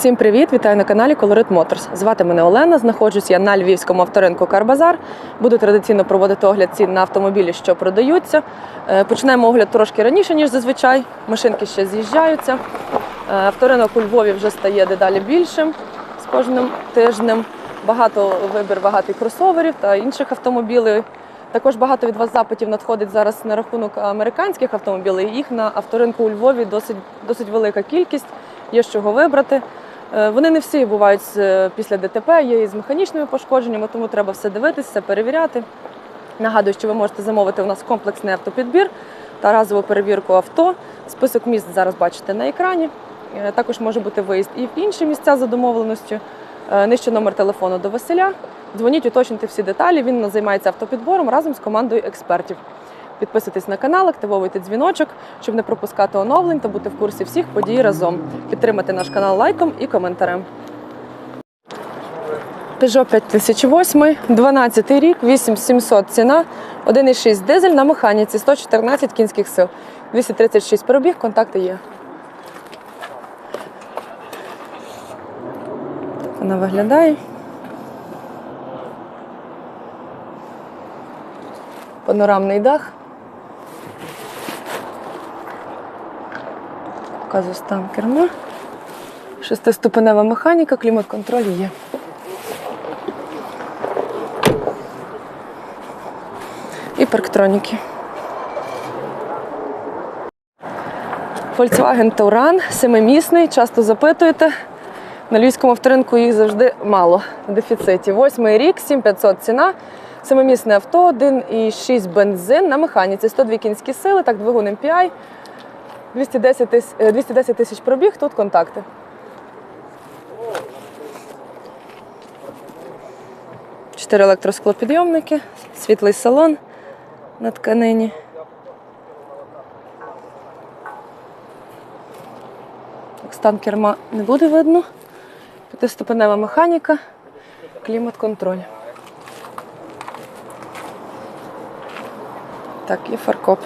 Всім привіт! Вітаю на каналі Colorit Motors. Звати мене Олена. Знаходжусь я на львівському авторинку Карбазар. Буду традиційно проводити огляд цін на автомобілі, що продаються. Е, Почнемо огляд трошки раніше, ніж зазвичай. Машинки ще з'їжджаються. Е, Авторинок у Львові вже стає дедалі більшим з кожним тижнем. Багато вибір багатий кросоверів та інших автомобілів. Також багато від вас запитів надходить зараз на рахунок американських автомобілів. Їх на авторинку у Львові досить, досить велика кількість, є з чого вибрати. Е, Вони не всі бувають з- після ДТП, є і з механічними пошкодженнями, тому треба все дивитися, перевіряти. Нагадую, що ви можете замовити у нас комплексний автопідбір та разову перевірку авто. Список міст зараз бачите на екрані. Е, Також може бути виїзд і в інші місця за домовленістю. Е, Нижче номер телефону до Василя. Дзвоніть, уточнюйте всі деталі. Він займається автопідбором разом з командою експертів. Підписуйтесь на канал, активовуйте дзвіночок, щоб не пропускати оновлень та бути в курсі всіх подій разом. Підтримати наш канал лайком і коментарем. Peugeot 5008, 12 рік, 8700 ціна, 1,6 дизель на механіці, 114 кінських сил, 236 пробіг, контакти є. Вона виглядає. Панорамний дах. Показую стан керма. Шестиступенева механіка, клімат-контроль є. І парктроніки. Volkswagen Touran, семимісний, часто запитуєте. На львівському авторинку їх завжди мало в дефіциті. Восьмий рік, 7500 ціна. Семимісне авто, 1,6 бензин на механіці, 102 кінські сили, так двигун MPI, 210 тисяч, 210 тисяч пробіг, тут контакти. Чотири електросклопідйомники, світлий салон на тканині. Стан керма не буде видно. П'ятиступенева механіка, клімат-контроль. Так, є фаркоп.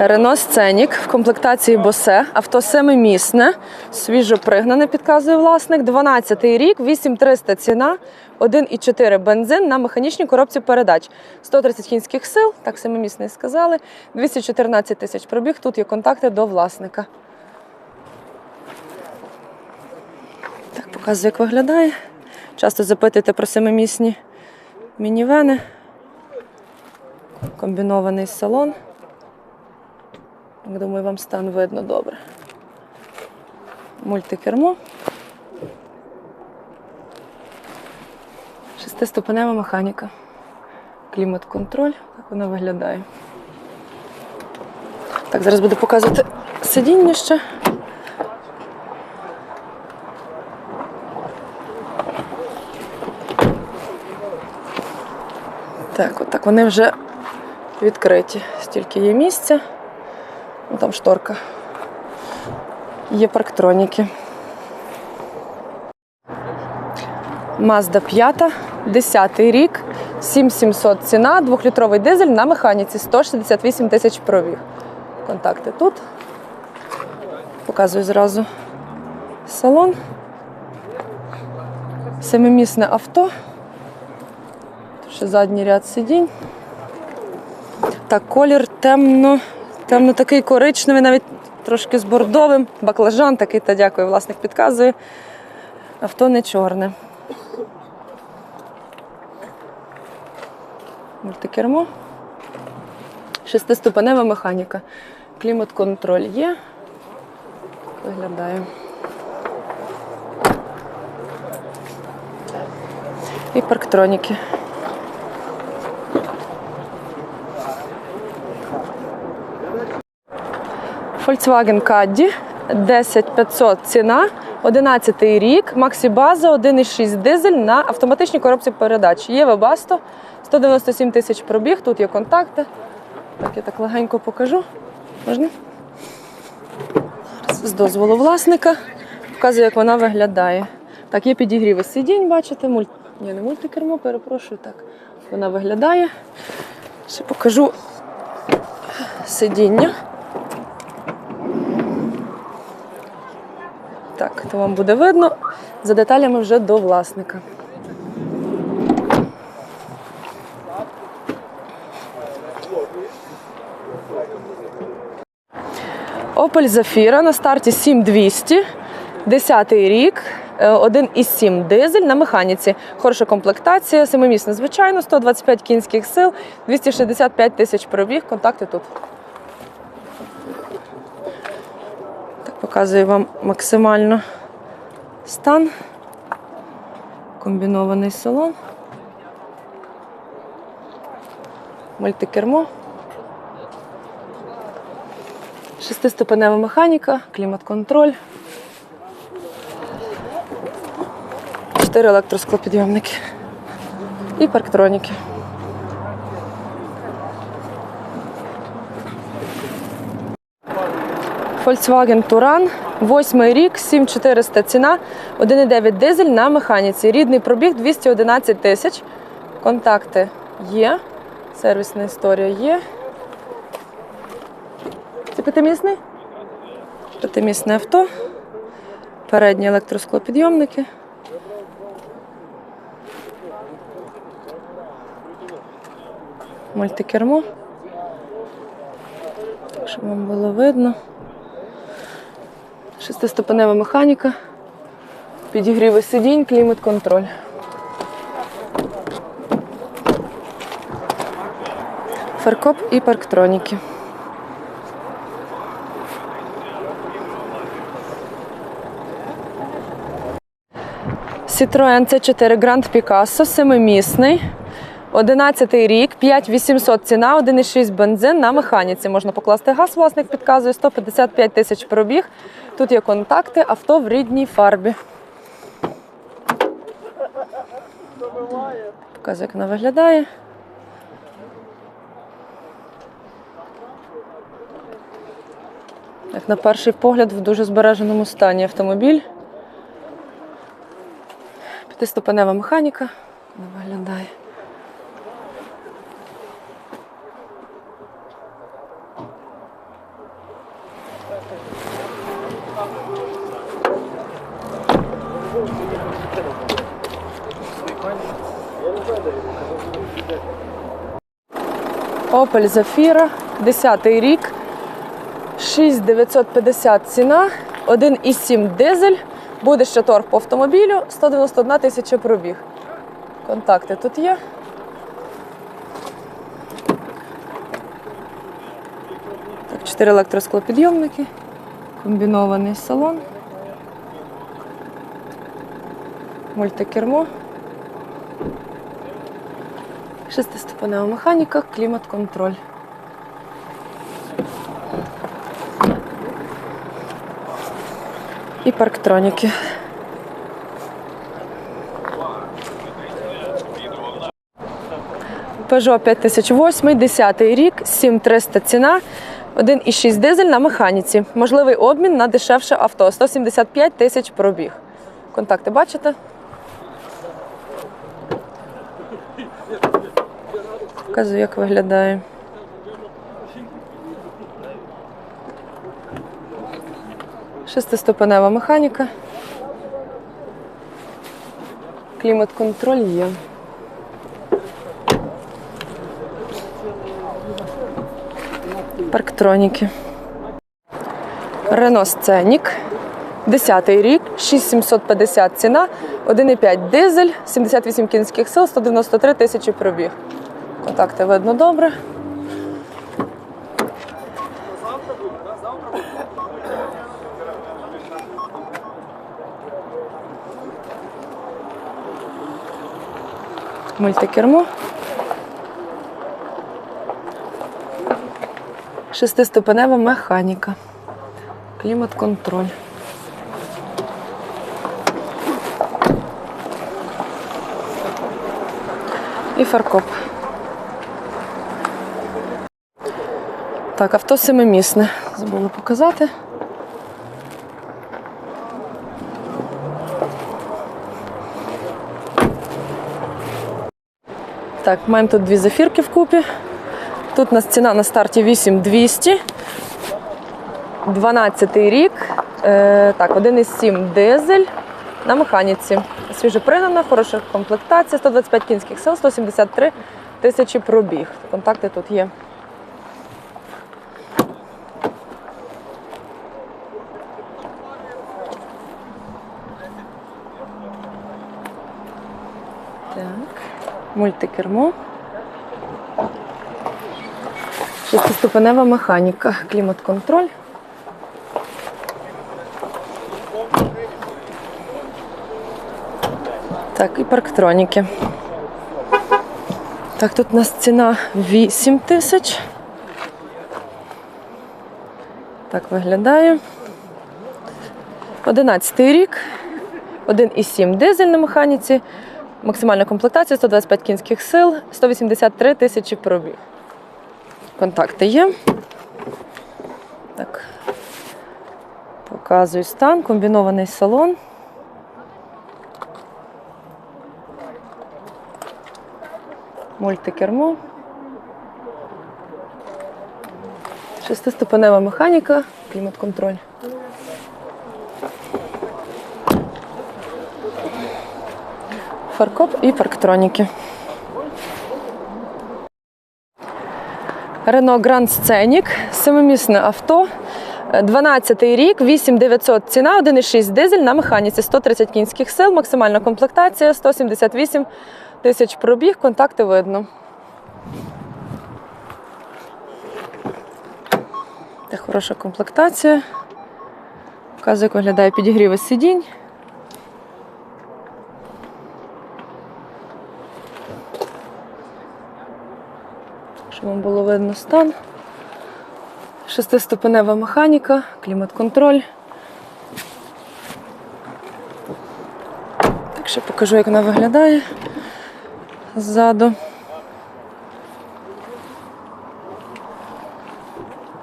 Рено Сценік в комплектації Босе, авто семимісне, свіжо пригнане, підказує власник. 12-й рік, 8300 ціна, 1,4 бензин на механічній коробці передач. 130 кінських сил, так семимісний сказали. 214 тисяч пробіг. Тут є контакти до власника. Так, показую, як виглядає. Часто запитуєте про семимісні мінівени. Комбінований салон. Думаю, вам стан видно добре. Мультикермо. Шестиступенева механіка. Клімат-контроль. Так вона виглядає. Так, зараз буду показувати сидіння ще. Так, отак вони вже відкриті. Стільки є місця. Ну, там шторка. Є парктроніки. Mazda 5, 10 рік, 7700 ціна, 2-літровий дизель на механіці, 168 тисяч пробіг. Контакти тут. Показую зразу салон. Семимісне авто. Ще задній ряд сидінь. Так, колір темно, темно такий коричневий, навіть трошки з бордовим. Баклажан такий, та дякую, власник підказує. Авто не чорне. Мультикермо. Шестиступенева механіка. Клімат-контроль є. Виглядає. І парктроніки. Volkswagen Caddy 10500 ціна, 11 рік, Maxi База, 1,6 дизель на автоматичній коробці передач. Є Webasto, 197 тисяч пробіг, тут є контакти. Так, я так легенько покажу. Можна? З дозволу власника. Показую, як вона виглядає. Так, є підігріви сидінь, бачите, мульт... Ні, не мультикермо, перепрошую. Так, вона виглядає. Ще покажу сидіння. Так, то вам буде видно. За деталями вже до власника. Opel Zafira на старті 7200, 10 рік, е, 1,7 дизель на механіці. Хороша комплектація, семимісна, звичайно, 125 кінських сил, 265 тисяч пробіг. Контакти тут. Так, показую вам максимально стан. Комбінований салон. Мультикермо. Шестиступенева механіка, клімат-контроль. Чотири електросклопідйомники. І парктроніки. Volkswagen Touran, восьмий рік, 7400 ціна, 1,9 дизель на механіці. Рідний пробіг 211 тисяч. Контакти є. Сервісна історія є. Це п'ятимісний? П'ятимісне авто. Передні електросклопідйомники. Мультикермо. Так, щоб вам було видно. Шестиступенева механіка. Підігріви сидінь, клімат-контроль. Фаркоп і парктроніки. Citroen C4 Grand Picasso, семимісний. 11 рік, 5800 ціна, 1,6 бензин на механіці. Можна покласти газ, власник підказує, 155 тисяч пробіг. Тут є контакти, авто в рідній фарбі. Показую, як вона виглядає. Як на перший погляд, в дуже збереженому стані автомобіль. П'ятиступенева механіка. Вона виглядає. Opel Zafira, 10 рік, 6950 ціна, 1,7 дизель. Буде ще торг по автомобілю, 191 тисяча пробіг. Контакти тут є. Так, 4 електросклопідйомники, комбінований салон, мультикермо. Шестиступенева механіка, клімат-контроль. І парктроніки. Peugeot 5008, 10 рік, 7300 ціна, 1,6 дизель на механіці. Можливий обмін на дешевше авто. 175 тисяч пробіг. Контакти бачите? Показую, як виглядає. Шестиступенева механіка. Клімат-контроль є. Парктроніки. Рено Сценік. 10 рік, 6750 ціна, 1,5 дизель, 78 кінських сил, 193 тисячі пробіг. Контакти видно добре. Мультикермо. Шестиступенева механіка. Клімат-контроль. І фаркоп. Так, авто семимісне. Забула показати. Так, маємо тут дві зафірки вкупі. Тут у нас ціна на старті 8200. 12 рік. Е, так, 1,7 дизель на механіці. Свіжопригнана, хороша комплектація, 125 кінських сил, 173 тисячі пробіг. Контакти тут є. Так, мультикермо. Шестиступенева механіка, клімат-контроль. Так, і парктроніки. Так, тут у нас ціна 8 тисяч. Так виглядає. 11 рік. 1,7 дизель на механіці. Максимальна комплектація 125 кінських сил, 183 тисячі пробіг. Контакти є. Так. Показую стан, комбінований салон. Мультикермо. Шестиступенева механіка, клімат-контроль. Фаркоп і парктроніки. Renault Grand Scenic, семимісне авто. 12 й рік, 8900 ціна, 1,6 дизель на механіці, 130 кінських сил, максимальна комплектація, 178 тисяч пробіг, контакти видно. Це хороша комплектація. Показує, як виглядає підігріви сидінь. Щоб вам було видно стан. Шестиступенева механіка, клімат-контроль. Так ще покажу, як вона виглядає ззаду.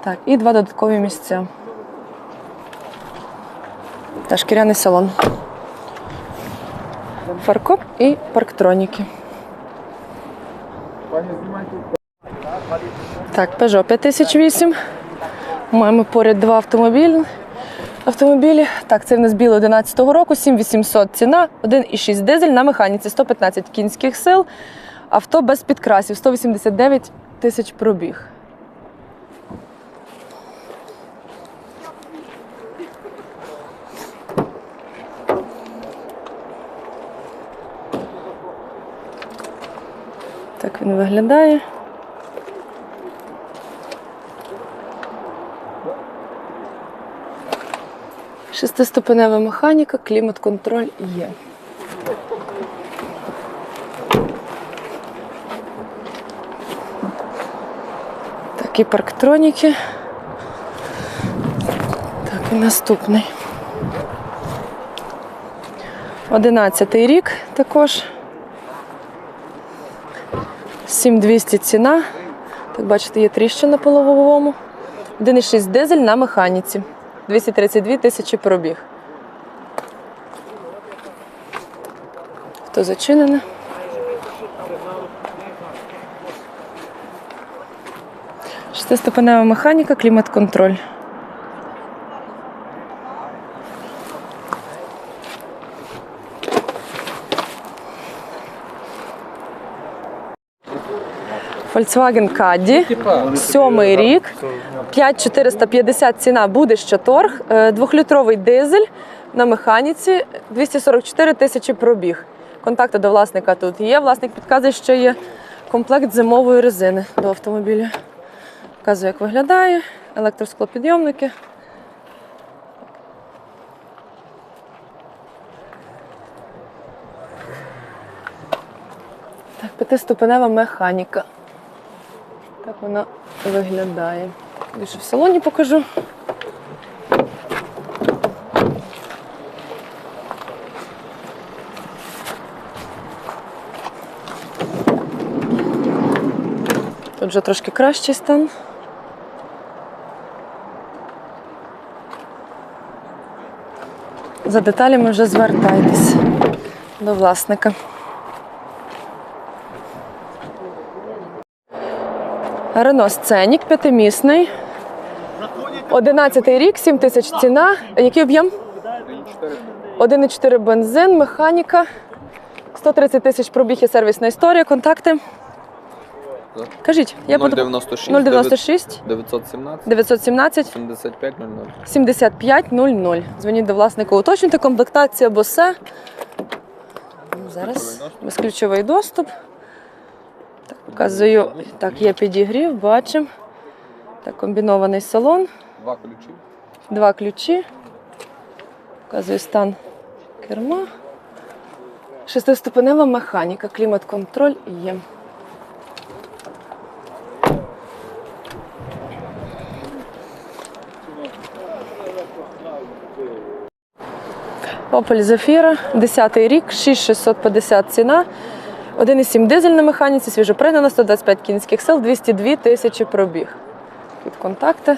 Так, і два додаткові місця. Та шкіряний салон. Фаркоп і парктроніки. Так, Peugeot 5008. Маємо поряд два автомобілі. Автомобілі. Так, це в нас білий 11-го року, 7800 ціна, 1,6 дизель на механіці, 115 кінських сил. Авто без підкрасів, 189 тисяч пробіг. Так він виглядає. Шестиступенева механіка, клімат-контроль є. Такі парктроніки. Так, і наступний. Одинадцятий рік також. 7200 ціна. Так, бачите, є тріщина по лобовому. 1,6 дизель на механіці. 232 тисячі пробіг. Хто зачинене? Шестиступенева механіка, клімат-контроль. Volkswagen Caddy, сьомий рік, 5450 ціна буде ще торг. Е, Двохлітровий дизель на механіці, 244 тисячі пробіг. Контакти до власника тут є. Власник підказує, що є комплект зимової резини до автомобіля. Показує, як виглядає, електросклопідйомники. Так, п'ятиступенева механіка. Так вона виглядає. Більше в салоні покажу. Тут вже трошки кращий стан. За деталями вже звертайтесь до власника. Рено Сценік, п'ятимісний. 11 рік, 7 тисяч ціна. Який об'єм? 1,4 бензин, механіка. 130 тисяч пробіг і сервісна історія. Контакти. Кажіть, я буду 096 096 917 917 75 00. 7500. Дзвоніть до власника, уточнюйте комплектація босе. Зараз безключовий доступ. Так, показую. Так, є підігрів, бачимо. Так, комбінований салон, Два ключі. два ключі. Показую стан керма. Шестиступенева механіка, клімат-контроль є. Opel Zafira, 10 рік, 6650 ціна. 1,7 дизель на механіці, свіжопригнана, 125 кінських сил, 202 тисячі пробіг. Під контакти.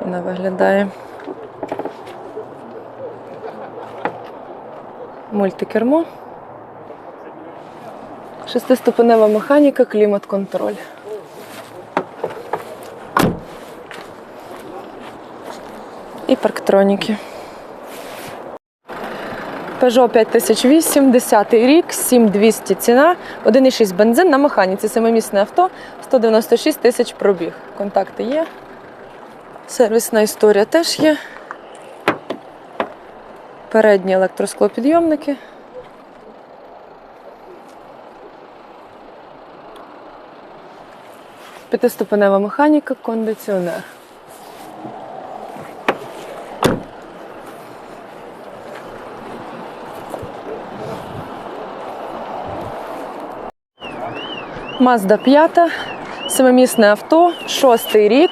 Вона виглядає. Мультикермо. Шестиступенева механіка, клімат-контроль. І парктроніки. Peugeot 5008, 10 рік, 7200 ціна, 1,6 бензин на механіці, семимісне авто, 196 тисяч пробіг. Контакти є. Сервісна історія теж є. Передні електросклопідйомники. П'ятиступенева механіка, кондиціонер. Mazda 5, семимісне авто, шостий рік,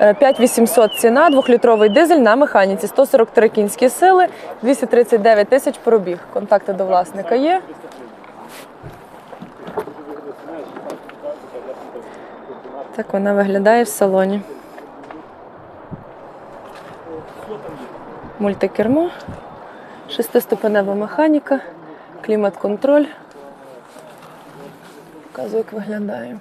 е, 5800 ціна, двохлітровий дизель на механіці, 143 кінські сили, 239 тисяч пробіг. Контакти до власника є. Так вона виглядає в салоні. Мультикермо, шестиступенева механіка, клімат-контроль. Показую, як виглядає.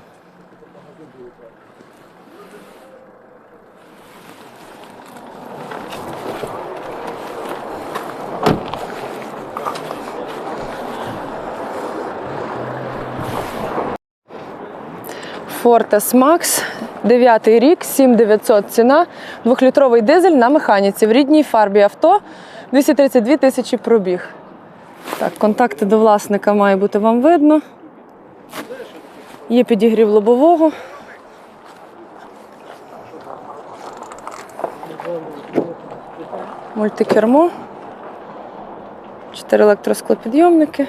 Fortes Max, 9 рік, 7900 ціна, двохлітровий дизель на механіці в рідній фарбі авто, 232 тисячі пробіг. Так, контакти до власника має бути вам видно. Є підігрів лобового. Мультикермо. Чотири електросклопідйомники.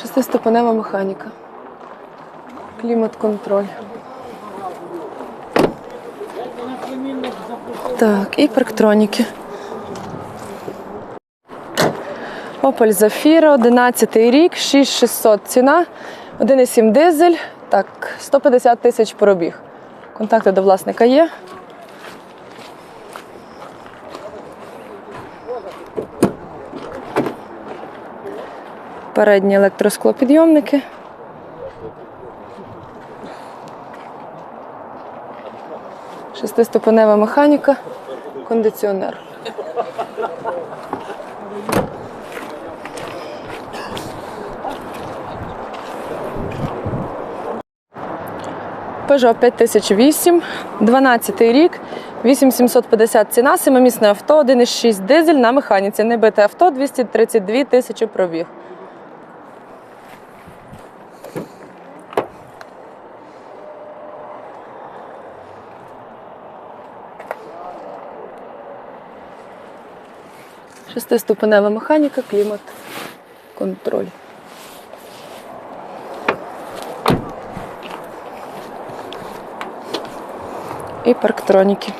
Шестиступенева механіка. Клімат-контроль. Так, і парктроніки. Opel Zafira, 11 рік, 6600 ціна, 1,7 дизель, так, 150 тисяч пробіг. Контакти до власника є. Передні електросклопідйомники. Шестиступенева механіка, кондиціонер. Peugeot 5008, 12 рік, 8750 ціна, семимісне авто, 1,6 дизель на механіці. Небите авто, 232 тисячі пробіг. Шестиступенева механіка, клімат, контроль. І парктроніки.